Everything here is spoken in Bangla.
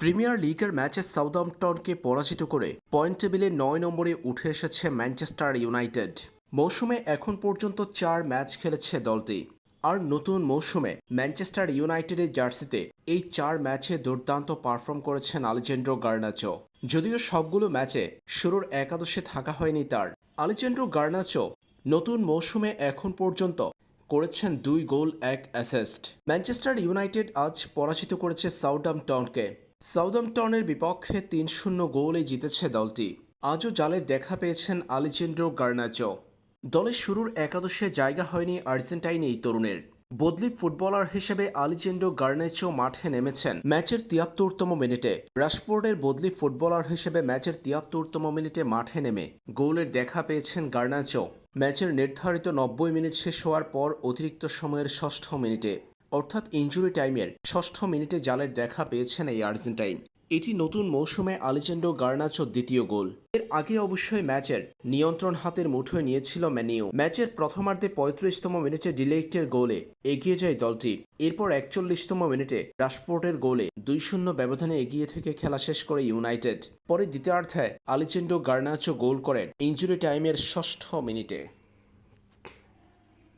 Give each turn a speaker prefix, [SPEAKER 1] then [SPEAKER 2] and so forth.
[SPEAKER 1] প্রিমিয়ার লিগের ম্যাচে সাউদাম্পটনকে পরাজিত করে পয়েন্ট টেবিলে নয় নম্বরে উঠে এসেছে ম্যানচেস্টার ইউনাইটেড। মৌসুমে এখন পর্যন্ত চার ম্যাচ খেলেছে দলটি। আর নতুন মৌসুমে ম্যানচেস্টার ইউনাইটেডের জার্সিতে এই চার ম্যাচে দুর্দান্ত পারফর্ম করেছেন আলেজেন্ড্রো গার্নাচো। যদিও সবগুলো ম্যাচে শুরুর একাদশে থাকা হয়নি তার। আলেজেন্ড্রো গার্নাচো নতুন মৌসুমে এখন পর্যন্ত করেছেন দুই গোল, এক অ্যাসিস্ট। ম্যানচেস্টার ইউনাইটেড আজ পরাজিত করেছে সাউদাম্পটনকে। সাউদাম্পটনের বিপক্ষে তিন শূন্য গোলে জিতেছে দলটি। আজও জালের দেখা পেয়েছেন আলেজেন্ড্রো গার্নাচো দলের শুরুর একাদশে জায়গা হয়নি আর্জেন্টাইন এই তরুণের। বদলি ফুটবলার হিসেবে আলিচেন্ডো গার্নেচো মাঠে নেমেছেন ম্যাচের তিয়াত্তরতম মিনিটে। রাশফোর্ডের বদলি ফুটবলার হিসেবে ম্যাচের তিয়াত্তরতম মিনিটে মাঠে নেমে গোলের দেখা পেয়েছেন গার্নাচো ম্যাচের নির্ধারিত নব্বই মিনিট শেষ হওয়ার পর অতিরিক্ত সময়ের ষষ্ঠ মিনিটে অর্থাৎ ইঞ্জুরি টাইমের ষষ্ঠ মিনিটে জালের দেখা পেয়েছেন এই আর্জেন্টাইন। এটি নতুন মৌসুমে আলেজেন্ডো গার্নাচোর দ্বিতীয় গোল। এর আগে অবশ্যই ম্যাচের নিয়ন্ত্রণ হাতের মুঠোয় নিয়েছিল ম্যানিউ। ম্যাচের প্রথমার্ধে পঁয়ত্রিশতম মিনিটে ডিলেক্টের গোলে এগিয়ে যায় দলটি। এরপর একচল্লিশতম মিনিটে রাশফোর্টের গোলে দুই শূন্য ব্যবধানে এগিয়ে থেকে খেলা শেষ করে ইউনাইটেড। পরে দ্বিতীয়ার্ধে আলেজেন্ডো গার্নাচো গোল করেন ইঞ্জুরি টাইমের ষষ্ঠ মিনিটে।